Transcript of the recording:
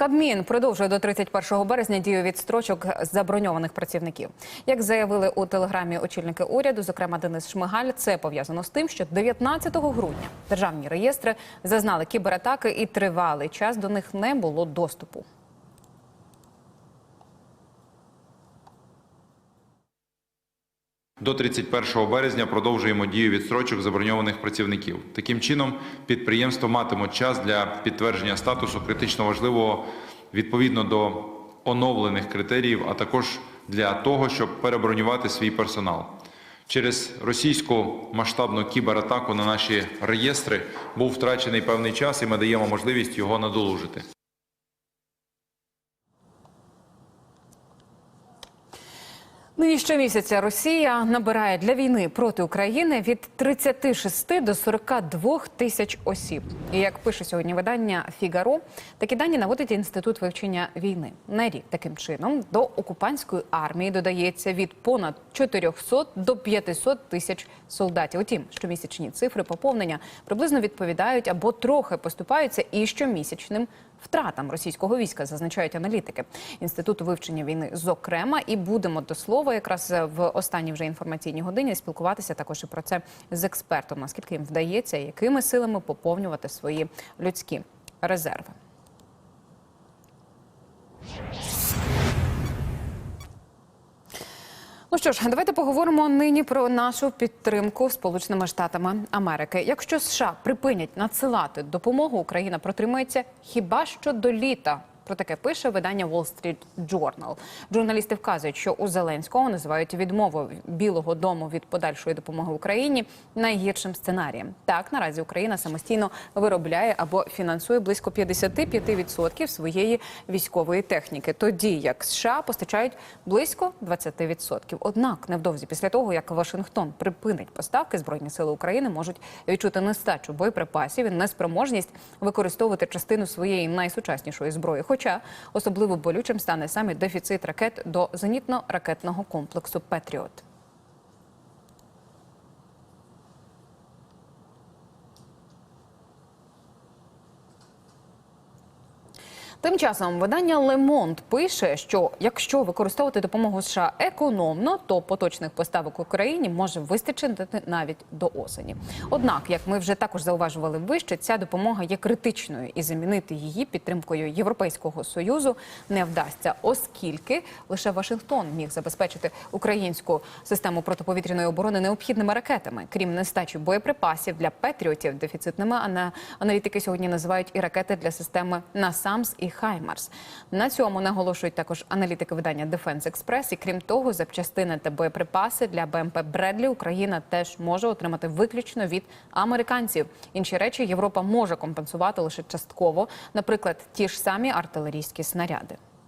Кабмін продовжує до 31 березня дію відстрочок заброньованих працівників. Як заявили у телеграмі очільники уряду, зокрема Денис Шмигаль, це пов'язано з тим, що 19 грудня державні реєстри зазнали кібератаки і тривалий час до них не було доступу. До 31 березня продовжуємо дію відстрочок заброньованих працівників. Таким чином, підприємства матимуть час для підтвердження статусу критично важливого відповідно до оновлених критеріїв, а також для того, щоб перебронювати свій персонал. Через російську масштабну кібератаку на наші реєстри був втрачений певний час, і ми даємо можливість його надолужити. Нині щомісяця Росія набирає для війни проти України від 36 до 42 тисяч осіб. І як пише сьогодні видання Фігаро, такі дані наводить інститут вивчення війни. На рік таким чином до окупантської армії додається від понад 400 до 500 тисяч солдатів. Утім, щомісячні цифри поповнення приблизно відповідають або трохи поступаються і щомісячним втратам російського війська, зазначають аналітики інституту вивчення війни. Зокрема, і будемо до слова, якраз в останній вже інформаційній годині спілкуватися також і про це з експертом. Наскільки їм вдається, якими силами поповнювати свої людські резерви. Ну що ж, давайте поговоримо нині про нашу підтримку Сполученими Штатами Америки. Якщо США припинять надсилати допомогу, Україна протримається хіба що до літа. Про таке пише видання Wall Street Journal. Журналісти вказують, що у Зеленського називають відмову Білого Дому від подальшої допомоги Україні найгіршим сценарієм. Так наразі Україна самостійно виробляє або фінансує близько 55% своєї військової техніки, тоді як США постачають близько 20%. Однак невдовзі після того, як Вашингтон припинить поставки, збройні сили України можуть відчути нестачу боєприпасів і неспроможність використовувати частину своєї найсучаснішої зброї. Хоча особливо болючим стане саме дефіцит ракет до зенітно-ракетного комплексу Петріот. Тим часом видання Le пише, що якщо використовувати допомогу США економно, то поточних поставок Україні може вистачити навіть до осені. Однак, як ми вже також зауважували вище, ця допомога є критичною і замінити її підтримкою Європейського союзу не вдасться, оскільки лише Вашингтон міг забезпечити українську систему протиповітряної оборони необхідними ракетами, крім нестачі боєприпасів для петріотів, дефіцитними аналітики сьогодні називають і ракети для системи НАСАМС Хаймарс. На цьому наголошують також аналітики видання Defense Express. І крім того, запчастини та боєприпаси для БМП Бредлі Україна теж може отримати виключно від американців. Інші речі Європа може компенсувати лише частково, наприклад, ті ж самі артилерійські снаряди.